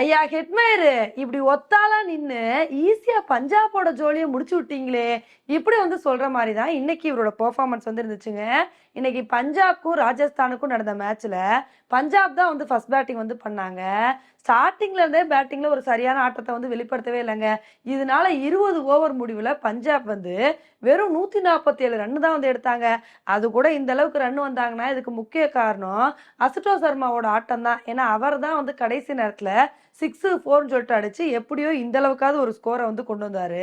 ஐயா ஹெட்மேரு இப்படி ஒத்தாலா நின்று ஈஸியா பஞ்சாபோட ஜோலியை முடிச்சு விட்டீங்களே. இப்படி வந்து சொல்ற மாதிரி தான் இன்னைக்கு இவரோட பெர்ஃபார்மன்ஸ் வந்து இருந்துச்சுங்க. இன்னைக்கு பஞ்சாப்க்கும் ராஜஸ்தானுக்கும் நடந்த மேட்ச்ல பஞ்சாப் தான் வந்து ஃபர்ஸ்ட் பேட்டிங் வந்து பண்ணாங்க. ஸ்டார்டிங்ல இருந்தே பேட்டிங்ல ஒரு சரியான ஆட்டத்தை வந்து வெளிப்படுத்தவே இல்லைங்க. இதனால இருபது ஓவர் முடிவுல பஞ்சாப் வந்து வெறும் நூத்தி நாற்பத்தி ஏழு ரன் தான் வந்து எடுத்தாங்க. அது கூட இந்த அளவுக்கு ரன் வந்தாங்கன்னா இதுக்கு முக்கிய காரணம் அசுட்டோ சர்மாவோட ஆட்டம் தான். ஏன்னா அவர் தான் வந்து கடைசி நேரத்துல சிக்ஸு ஃபோர்னு சொல்லிட்டு அடிச்சு எப்படியோ இந்த அளவுக்காவது ஒரு ஸ்கோரை வந்து கொண்டு வந்தார்.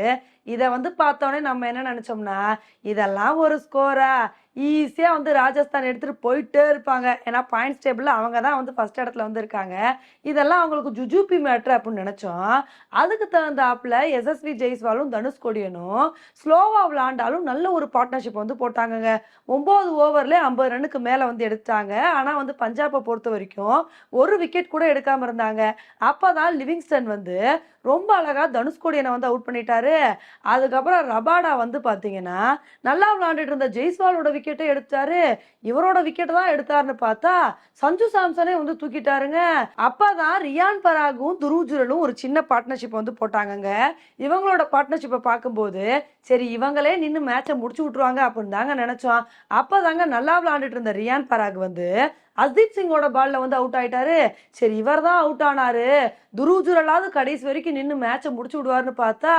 இதை வந்து பார்த்தோன்னே நம்ம என்ன நினச்சோம்னா இதெல்லாம் ஒரு ஸ்கோரா ஈஸியாக வந்து ராஜஸ்தான் எடுத்துகிட்டு போயிட்டே இருப்பாங்க. ஏன்னா பாயிண்ட்ஸ் டேபிளில் அவங்க தான் வந்து ஃபஸ்ட் இடத்துல வந்து இருக்காங்க. இதெல்லாம் அவங்களுக்கு ஜுஜூபி மேட்ரு அப்படின்னு நினச்சோம். அதுக்கு தகுந்தாப்புல எஸ்எஸ்வி ஜெய்ஸ்வாலும் தனுஷ்கோடியனும் ஸ்லோவாக விளாண்டாலும் நல்ல ஒரு பார்ட்னர்ஷிப் வந்து போட்டாங்கங்க. ஒம்பது ஓவர்லேயே ஐம்பது ரன்னுக்கு மேலே வந்து எடுத்தாங்க. ஆனால் வந்து பஞ்சாபை பொறுத்த வரைக்கும் ஒரு விக்கெட் கூட எடுக்காமல் இருந்தாங்க. அப்போ தான் லிவிங்ஸ்டன் வந்து ரொம்ப அழகாக தனுஷ்கோடியனை வந்து அவுட் பண்ணிட்டாரு. அதுக்கப்புறம் ரபாடா வந்து பார்த்தீங்கன்னா நல்லா விளாண்டுட்டு இருந்த ஜெய்ஸ்வாலோட விக்கெட்டை எடுத்தாரு. இவரோட விக்கெட்டை தான் எடுத்தாருன்னு பார்த்தா சஞ்சு சாம்சனே வந்து தூக்கிட்டாருங்க. அப்பதான் ரியான் பராகும் துருஜுரலும் ஒரு சின்ன பார்ட்னர்ஷிப் வந்து போட்டாங்கங்க. இவங்களோட பார்ட்னர்ஷிப்பை பார்க்கும்போது சரி இவங்களே நின்று மேட்சை முடிச்சு விட்டுருவாங்க அப்படின்னு தாங்க நினைச்சோம். அப்பதாங்க நல்லா விளையாண்டுட்டு இருந்த ரியான் பராக் வந்து அஸ்தீப் சிங்கோட பால்ல வந்து அவுட் ஆயிட்டாரு. சரி இவர் தான் அவுட் ஆனாரு. துருஜுரலாவது கடைசி வரைக்கும் நின்று மேட்சை முடிச்சு விடுவாருன்னு பார்த்தா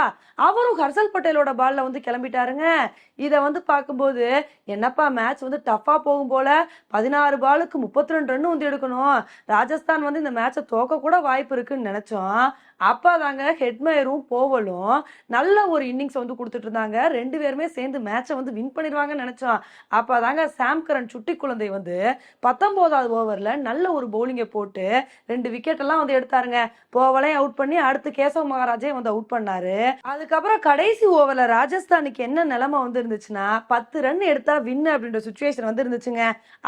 அவரும் ஹர்ஷல் பட்டேலோட பால்ல வந்து கிளம்பிட்டாருங்க. இதை வந்து பார்க்கும்போது என்னப்பா மேட்ச் வந்து டஃப்பா போகும் போல. பதினாறு பாலுக்கு முப்பத்தி ரெண்டு ரன் வந்து எடுக்கணும். ராஜஸ்தான் வந்து இந்த மேட்சை தோக்க கூட வாய்ப்பு இருக்குன்னு நினைச்சோம். அப்பதாங்க ஹெட்மயரும் போவலும் நல்ல ஒரு இன்னிங்ஸ் வந்து கொடுத்துட்டு இருந்தாங்க. ரெண்டு பேருமே சேர்ந்து மேட்சை வந்து வின் பண்ணிடுவாங்கன்னு நினைச்சோம் அப்பதாங்க சாம் கரன் சுட்டி குழந்தை வந்து பத்தொம்போதாவது ஓவரில் நல்ல ஒரு பவுலிங்கை போட்டு ரெண்டு விக்கெட் எல்லாம் வந்து எடுத்தாருங்க. போவலையும் அவுட் பண்ணி அடுத்து கேசவ மகாராஜே வந்து அவுட் பண்ணாரு. அதுக்கப்புறம் கடைசி ஓவரில் ராஜஸ்தானுக்கு என்ன நிலைமை வந்து இருந்துச்சுன்னா பத்து ரன் எடுத்தா வின் அப்படின்ற சுச்சுவேஷன் வந்து இருந்துச்சுங்க.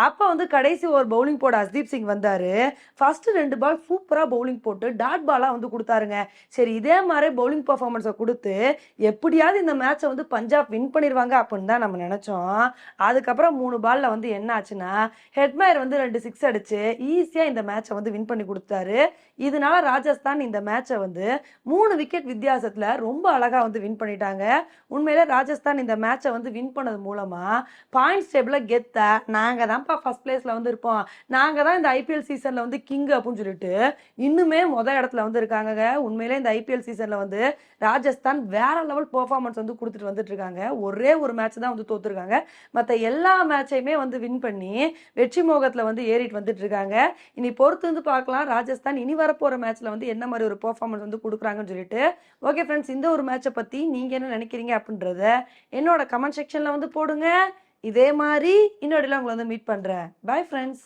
அப்போ வந்து கடைசி ஓவர் பவுலிங் போட அஸ்தீப் சிங் வந்தாரு. ஃபர்ஸ்ட் ரெண்டு பால் சூப்பராக பவுலிங் போட்டு டாட் பாலாக வந்து கொடுத்தாரு. பாருங்க. சரி இதே மாதிரி பவுலிங் பர்ஃபார்மன்ஸை கொடுத்து எப்படியாவது இந்த மேட்சை வந்து பஞ்சாப் வின் பண்ணிடுவாங்க அப்படின்னு தான் நம்ம நினைச்சோம். அதுக்கப்புறம் மூணு பால்ல வந்து என்ன ஆச்சுன்னா ஹெட்மயர் வந்து ரெண்டு சிக்ஸ் அடிச்சு ஈஸியா இந்த மேட்சை வந்து வின் பண்ணி கொடுத்தாரு இதனால ராஜஸ்தான் இந்த மேட்சை வந்து மூணு விக்கெட் வித்தியாசத்துல ரொம்ப அழகா வந்து வின் பண்ணிட்டாங்க. உண்மையிலே ராஜஸ்தான் இந்த மேட்சை வந்து வின் பண்ணது மூலமா பாயிண்ட்ஸ் டேபிளில் கெத்த நாங்க தான்ப்பா ஃபர்ஸ்ட் பிளேஸில் வந்து இருப்போம். நாங்க தான் இந்த ஐபிஎல் சீசன்ல வந்து கிங் அப்படின்னு சொல்லிட்டு இன்னுமே முத இடத்துல வந்து இருக்காங்க உண்மையிலே இந்த ஐபிஎல் சீசன்ல வந்து ராஜஸ்தான் வேற லெவல் பெர்ஃபார்மன்ஸ் வந்து கொடுத்துட்டு வந்துட்டு இருக்காங்க ஒரே ஒரு மேட்ச் தான் வந்து தோத்துருக்காங்க. மற்ற எல்லா மேட்சையுமே வந்து வின் பண்ணி வெற்றி மோகத்தில் வந்து ஏறிட்டு வந்துட்டு இருக்காங்க இனி பொறுத்து வந்து பார்க்கலாம். ராஜஸ்தான் இனி வரப்போகிற மேட்ச்சில் வந்து என்ன மாதிரி ஒரு பெர்ஃபார்மன்ஸ் வந்து கொடுக்குறாங்கன்னு சொல்லிட்டு. ஓகே ஃப்ரெண்ட்ஸ் இந்த ஒரு மேட்சை பற்றி நீங்க என்ன நினைக்கிறீங்க அப்படின்றத என்னோட கமெண்ட் செக்ஷனில் வந்து போடுங்க. இதே மாதிரி இன்னொரு உங்களை வந்து மீட் பண்ணுறேன் பாய் ஃப்ரெண்ட்ஸ்